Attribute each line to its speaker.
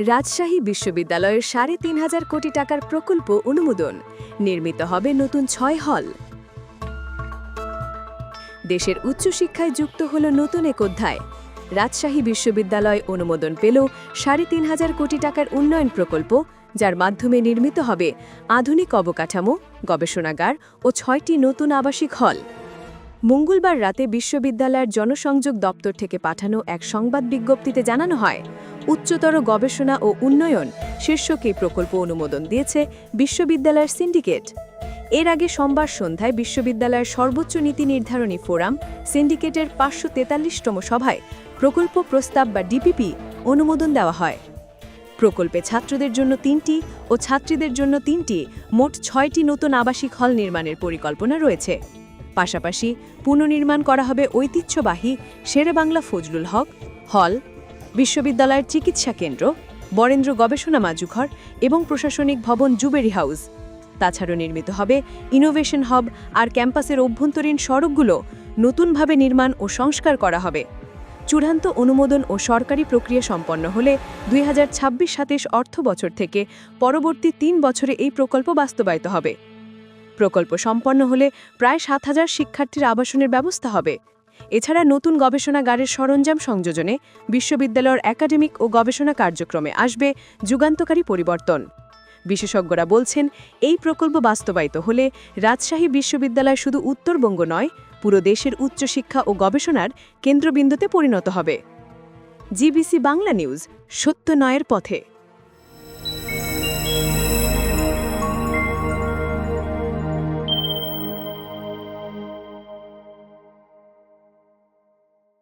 Speaker 1: রাজশাহী বিশ্ববিদ্যালয়ের সাড়ে তিন হাজার কোটি টাকার প্রকল্প অনুমোদন। নির্মিত হবে নতুন ছয় হল। দেশের উচ্চশিক্ষায় যুক্ত হল নতুন এক অধ্যায়। রাজশাহী বিশ্ববিদ্যালয় অনুমোদন পেল সাড়ে তিন হাজার কোটি টাকার উন্নয়ন প্রকল্প, যার মাধ্যমে নির্মিত হবে আধুনিক অবকাঠামো, গবেষণাগার ও ছয়টি নতুন আবাসিক হল। মঙ্গলবার রাতে বিশ্ববিদ্যালয়ের জনসংযোগ দপ্তর থেকে পাঠানো এক সংবাদ বিজ্ঞপ্তিতে জানানো হয় উচ্চতর গবেষণা ও উন্নয়ন শীর্ষক এই প্রকল্প অনুমোদন দিয়েছে বিশ্ববিদ্যালয়ের সিন্ডিকেট। এর আগে সোমবার সন্ধ্যায় বিশ্ববিদ্যালয়ের সর্বোচ্চ নীতি নির্ধারণী ফোরাম সিন্ডিকেটের পাঁচশো তেতাল্লিশতম সভায় প্রকল্প প্রস্তাব বা ডিপিপি অনুমোদন দেওয়া হয়। প্রকল্পে ছাত্রদের জন্য তিনটি ও ছাত্রীদের জন্য তিনটি, মোট ছয়টি নতুন আবাসিক হল নির্মাণের পরিকল্পনা রয়েছে। পাশাপাশি পুনর্নির্মাণ করা হবে ঐতিহ্যবাহী শেরেবাংলা ফজলুল হক হল বিশ্ববিদ্যালয়ের চিকিৎসা কেন্দ্র, বরেন্দ্র গবেষণা মাজুঘর এবং প্রশাসনিক ভবন জুবেরি হাউস। তাছাড়াও নির্মিত হবে ইনোভেশন হব আর ক্যাম্পাসের অভ্যন্তরীণ সড়কগুলো নতুনভাবে নির্মাণ ও সংস্কার করা হবে। চূড়ান্ত অনুমোদন ও সরকারি প্রক্রিয়া সম্পন্ন হলে দুই হাজার ছাব্বিশ সাতাশ অর্থ বছর থেকে পরবর্তী তিন বছরে এই প্রকল্প বাস্তবায়িত হবে। প্রকল্প সম্পন্ন হলে প্রায় সাত হাজার শিক্ষার্থীর আবাসনের ব্যবস্থা হবে। এছাড়া নতুন গবেষণাগারের সরঞ্জাম সংযোজনে বিশ্ববিদ্যালয়ের একাডেমিক ও গবেষণা কার্যক্রমে আসবে যুগান্তকারী পরিবর্তন। বিশেষজ্ঞরা বলছেন, এই প্রকল্প বাস্তবায়িত হলে রাজশাহী বিশ্ববিদ্যালয় শুধু উত্তরবঙ্গ নয়, পুরো দেশের উচ্চশিক্ষা ও গবেষণার কেন্দ্রবিন্দুতে পরিণত হবে। জিবিসি বাংলা নিউজ, সত্য নয়ের পথে।